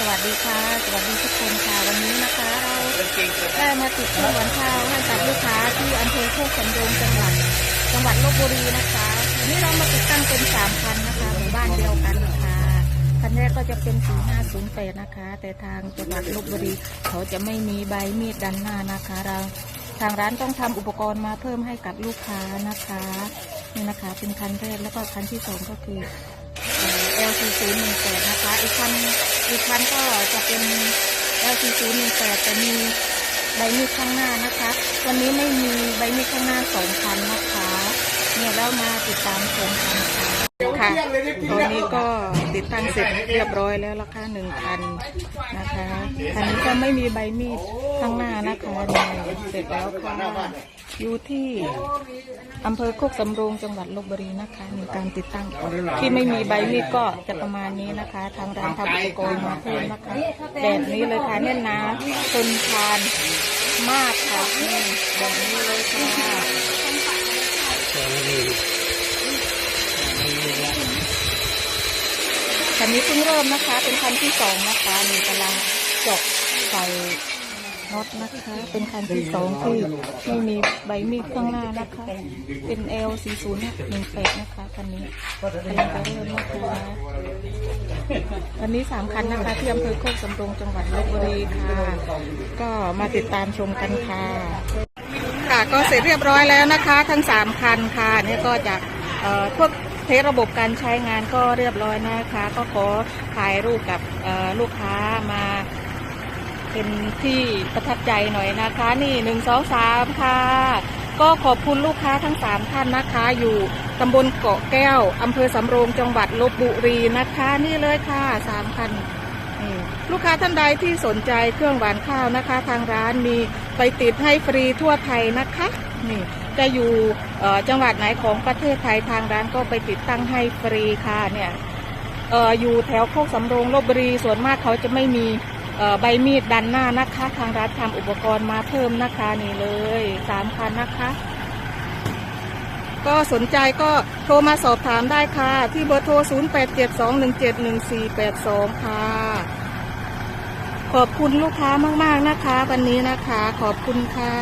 สวัสดีค่ะ สวัสดีทุกคนค่ะ วันนี้นะคะ เราได้มาติดตั้งวันข้าวให้กับลูกค้าที่อำเภอโคกสำโรงจังหวัดจังหวัดลบบุรีนะคะวันนี้เรามาติดตั้งเป็นสามคันนะคะหมู่บ้านเดียวกันค่ะคันแรกก็จะเป็น4508นะคะ แต่ทางจังหวัดลบบุรีเขาจะไม่มีใบมีดดันหน้านะคะ เราทางร้านต้องทำอุปกรณ์มาเพิ่มให้กับลูกค้านะคะนี่นะคะ เป็นคันแรกแล้วก็คันที่สองก็คือ LC 0 1 8นะคะ อีกคันอีกคันก็จะเป็น LC 0 1 8แต่มีใบมีดข้างหน้านะคะวันนี้ไม่มีใบมีดข้างหน้าสองคันนะคะ เนี่ยเรามาติดตามชมกันค่ะค่ะตอนนี้ก็ติดตั้งเสร็จเรียบร้อยแล้วละค่ะหนึ่งคันนะคะคันนี้ก็ไม่มีใบมีดข้างหน้านะคะเสร็จแล้วค่ะ อยู่ที่อำเภอโคกสำโรงจังหวัดลบบุรีนะคะมีการติดตั้งที่ไม่มีใบมีดก็จะประมาณนี้นะคะ ทางร้านทำอุปกรณ์มาเพิ่มนะคะแบบนี้เลยค่ะเนี่ยนะทนทานมากค่ะนี่แบบนี้เลยค่ะคันนี้เพิ่งเริ่มนะคะ เป็นคันที่สองนะคะนี่กำลังเจาะใส่ น็อตนะคะ เป็นคันที่สองที่ไม่มีใบมีดข้างหน้านะคะ เป็น L 4 0 1 8นะคะคันนี้กำลังจะเริ่มนะคะวันนี้สามคันนะคะที่อำเภอโคกสำโรงจังหวัดลบบุรีค่ะ ก็มาติดตามชมกันค่ะ ค่ะก็เสร็จเรียบร้อยแล้วนะคะ ทั้งสามคันค่ะเนี่ยก็จะเอ่อพวกเทสระบบการใช้งานก็เรียบร้อยนะคะ ก็ขอถ่ายรูปกับลูกค้ามา เป็นที่ประทับใจหน่อยนะคะ นี่หนึ่งสองสามค่ะ ก็ขอบคุณลูกค้าทั้งสามท่านนะคะ อยู่ตำบลเกาะแก้วอำเภอสำโรงจังหวัดลบบุรีนะคะ นี่เลยค่ะสามคันนี่ลูกค้าท่านใดที่สนใจเครื่องหวานข้าวนะคะ ทางร้านมีไปติดให้ฟรีทั่วไทยนะคะนี่จะอยู่จังหวัดไหนของประเทศไทยทางร้านก็ไปติดตั้งให้ฟรีค่ะเนี่ยอออยู่แถวโคกสำโรงลบบุรีส่วนมากเขาจะไม่มี ใบมีดดันหน้านะคะ ทางร้านทำอุปกรณ์มาเพิ่มนะคะนี่เลยสามคันนะคะ ก็สนใจก็โทรมาสอบถามได้ค่ะ ที่เบอร์โทร 0872171482 ค่ะ ขอบคุณลูกค้ามาก ๆ นะคะ วันนี้นะคะ ขอบคุณค่ะ